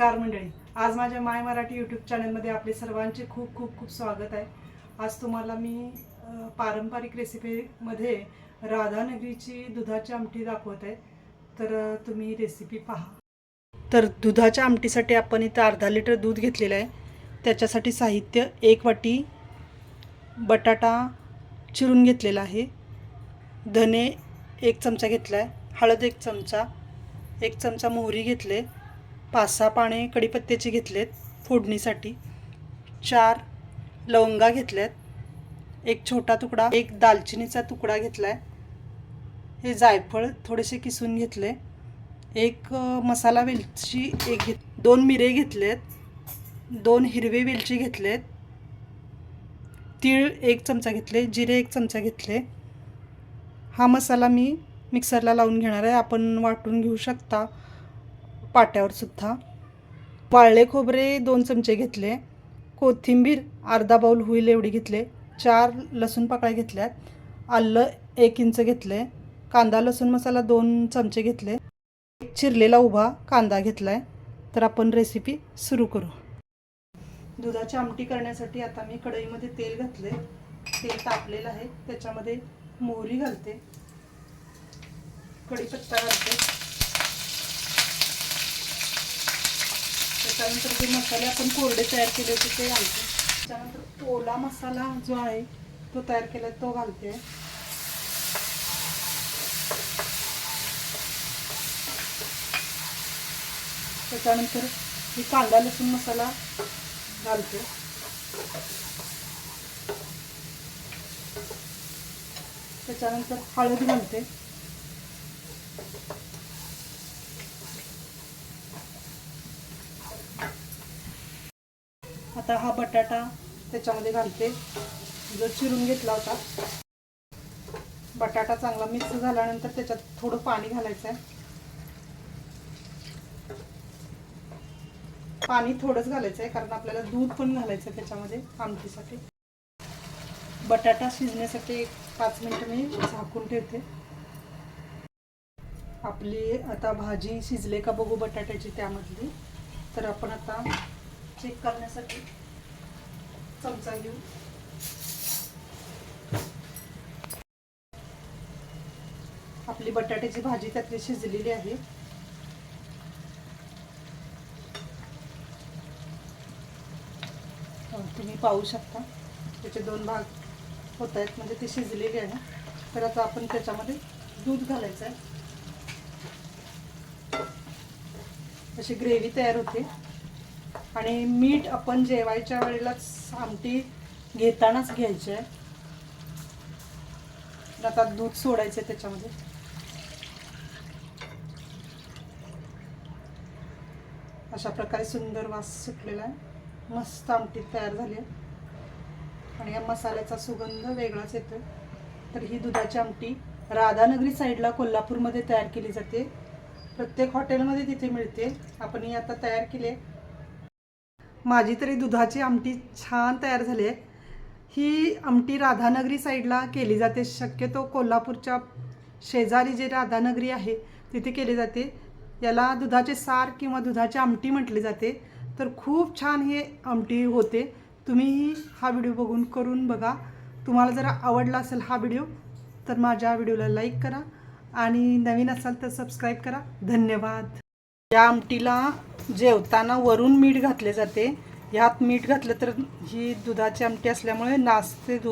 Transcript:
नमस्कार मंडळी. आज माझ्या माय मराठी यूट्यूब चॅनलमध्ये आपले सर्वांचे खूप खूप खूप स्वागत आहे. आज तुम्हाला मी पारंपरिक रेसिपीमध्ये राधानगरीची दुधाची आमटी दाखवत आहे. तर तुम्ही रेसिपी पहा. तर दुधाच्या आमटीसाठी आपण इथं अर्धा लिटर दूध घेतलेलं आहे. त्याच्यासाठी साहित्य एक वाटी बटाटा चिरून घेतलेला आहे. धने एक चमचा घेतला आहे हळद एक चमचा एक चमचा मोहरी घेतले पाच सहा पाने कढीपत्त्याचे घेतलेत फोडणीसाठी. चार लवंगा घेतल्यात. एक छोटा तुकडा एक दालचिनीचा तुकडा घेतला आहे हे जायफळ थोडेसे किसून घेतले. एक मसाला वेलची एक घेत दोन मिरे घेतलेत. दोन हिरवे वेलची घेतलेत. तीळ एक चमचा घेतले जिरे एक चमचा घेतले. हा मसाला मी मिक्सरला लावून घेणार आहे. आपण वाटून घेऊ शकता. पाट्यावर सुद्धा. वाळले खोबरे दोन चमचे घेतले. कोथिंबीर अर्धा बाऊल होईल एवढी घेतले. चार लसूण पाकळ्या घेतल्यात. आलं एक इंच घेतले. कांदा लसूण मसाला दोन चमचे घेतले. एक चिरलेला उभा कांदा घेतला आहे तर आपण रेसिपी सुरू करू. दुधाची आमटी करण्यासाठी आता मी कढईमध्ये तेल घातले तेल तापलेलं आहे. त्याच्यामध्ये मोहरी घालते. कढीपत्ता घालते. त्याच्यानंतर जे मसाले आपण कोरडे तयार केले होते ते घालते. त्याच्यानंतर ओला मसाला जो आहे तो तयार केला तो घालते. त्याच्यानंतर मी कांदा लसूण मसाला घालते. त्याच्यानंतर हळद घालते. आता हा बटाटा त्याच्यामध्ये घालते. जो चिरून घेतला होता. बटाटा चांगला मिक्स झाल्यानंतर त्याच्यात थोडं पाणी घालायचं आहे पाणी थोडंच घालायचं आहे कारण आपल्याला दूध पण घालायचं आहे त्याच्यामध्ये आमटीसाठी. बटाटा शिजण्यासाठी एक पाच मिनटं मी झाकून ठेवते. आपली आता भाजी शिजले का बघू बटाट्याची त्यामधली. तर आपण आता चेक करण्यासाठी चमचा घेऊ. आपली बटाट्याची भाजी त्यातली शिजलेली आहे. हो, तुम्ही पाहू शकता. त्याचे दोन भाग होत आहेत म्हणजे ती शिजलेली आहे. तर आता आपण त्याच्यामध्ये दूध घालायचं आहे. अशी ग्रेव्ही तयार होते. आणि मीठ आपण जेवायच्या वेळेलाच आमटी घेतानाच घ्यायची आहे. आता दूध सोडायचं आहे त्याच्यामध्ये. अशा प्रकारे सुंदर वास सुटलेला आहे. मस्त आमटी तयार झाली आहे. आणि या मसाल्याचा सुगंध वेगळाच येतो तर ही दुधाची आमटी राधानगरी साईडला कोल्हापूरमध्ये तयार केली जाते. प्रत्येक हॉटेलमध्ये तिथे मिळते. आपण ही आता तयार केली आहे. माझी तरी दुधाची आमटी छान तयार झाली आहे. ही आमटी राधानगरी साईडला केली जाते. शक्यतो कोल्हापूरच्या शेजारी जे राधानगरी आहे तिथे केली जाते. याला दुधाचे सार किंवा दुधाची आमटी म्हटली जाते. तर खूप छान हे आमटी होते. तुम्हीही हा व्हिडिओ बघून करून बघा. तुम्हाला जर आवडला असेल हा व्हिडिओ तर माझ्या व्हिडिओला लाईक करा आणि नवीन असाल तर सबस्क्राईब करा. धन्यवाद. या आमटीला जेवताना वरून मीठ घातले जाते. ह्यात मीठ घातलं तर ही दुधाची आमटी असल्यामुळे नासते दूध